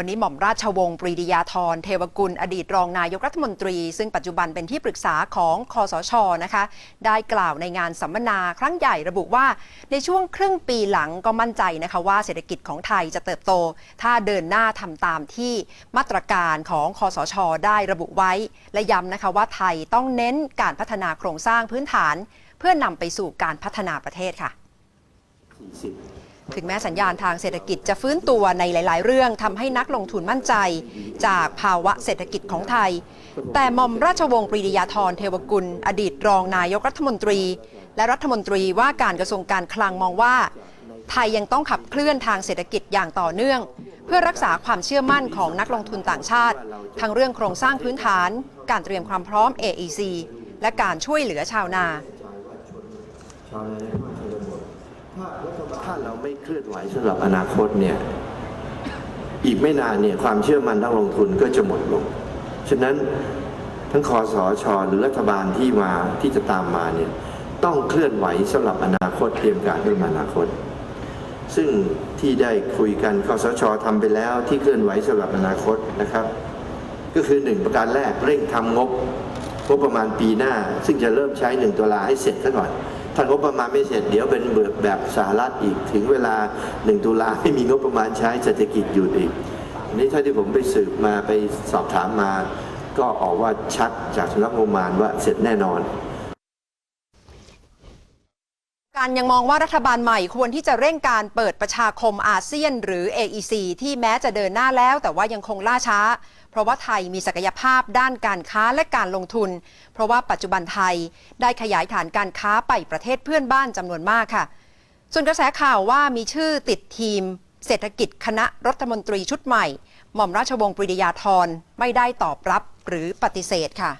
วันนี้หม่อมราชวงศ์ปรีดียาธรเทวกุล อดีตรองนายกรัฐมนตรี ซึ่งปัจจุบันเป็นที่ปรึกษาของคอสชนะคะ ได้กล่าวในงานสัมมนาครั้งใหญ่ระบุว่า ในช่วงครึ่งปีหลังก็มั่นใจนะคะว่าเศรษฐกิจของไทยจะเติบโต ถ้าเดินหน้าทำตามที่มาตรการของคอสช ได้ระบุไว้ และย้ำนะคะว่าไทยต้องเน้นการพัฒนาโครงสร้างพื้นฐาน เพื่อนำไปสู่การพัฒนาประเทศค่ะ ถึงแม้สัญญาณทางเศรษฐกิจจะฟื้นตัวในหลาย ๆ เรื่องทำให้นักลงทุนมั่นใจ จากภาวะเศรษฐกิจของไทย แต่หม่อมราชวงศ์ปรีดียาธรเทวกุล อดีตรองนายกรัฐมนตรี และรัฐมนตรีว่าการกระทรวงการคลังมองว่า ไทยยังต้องขับเคลื่อนทางเศรษฐกิจอย่างต่อเนื่อง เพื่อรักษาความเชื่อมั่นของนักลงทุนต่างชาติ ทั้งเรื่องโครงสร้างพื้นฐาน การเตรียมความพร้อม AEC และการช่วยเหลือชาวนา ถ้าเราไม่เคลื่อนไหวสำหรับอนาคตเนี่ยอีกไม่นานเนี่ยความเชื่อมั่นนักลงทุนก็จะหมดลง ฉะนั้นทั้งคอสชหรือรัฐบาลที่มาที่จะตามมาเนี่ยต้องเคลื่อนไหวสำหรับอนาคตเตรียมการเรื่องอนาคต ซึ่งที่ได้คุยกันคอสชทำไปแล้วที่เคลื่อนไหวสำหรับอนาคตนะครับ ก็คือหนึ่งประการแรกเร่งทำงบงบประมาณปีหน้า ซึ่งจะเริ่มใช้หนึ่งตุลาให้เสร็จซะก่อน ถ้างบประมาณไม่เสร็จเดี๋ยวเป็นเบบแบบสหรัฐอีกถึงเวลาหนึ่งตุลาไม่มีงบประมาณใช้เศรษฐกิจหยุดอีกอันนี้ถ้าที่ผมไปสืบมาไปสอบถามมา ก็ออกว่าชัดจากสำนักงบประมาณว่าเสร็จแน่นอน การยังมองว่ารัฐบาลใหม่ควรที่จะเร่งการเปิดประชาคมอาเซียน หรือ AEC ที่แม้จะเดินหน้าแล้ว แต่ว่ายังคงล่าช้า เพราะว่าไทยมีศักยภาพด้านการค้าและการลงทุน เพราะว่าปัจจุบันไทยได้ขยายฐานการค้าไปประเทศเพื่อนบ้านจำนวนมากค่ะ ส่วนกระแสข่าวว่ามีชื่อติดทีม เศรษฐกิจคณะรัฐมนตรีชุดใหม่ หม่อมราชวงศ์ปรีดียาธรไม่ได้ตอบรับหรือปฏิเสธค่ะ